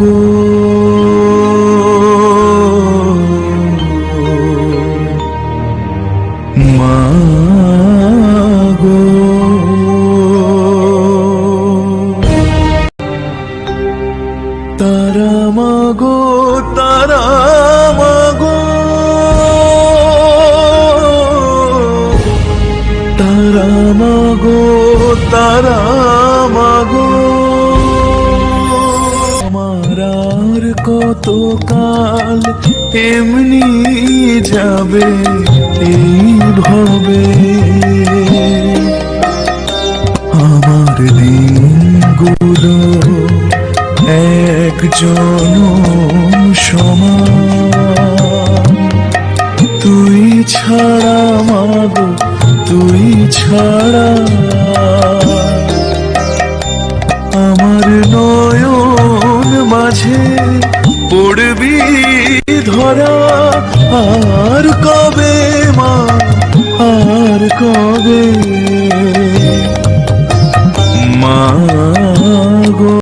গো মা তারা মাগো তারা মাগো। তারা মাগো তারা কাল এমনি যাবে এই ভবে আমার দিনগুলো একজন সমান। তুই ছাড়া মাগো, তুই ছাড়া। আমার নয়ন মাঝে ধরা আর কবে মা আর কবে? মা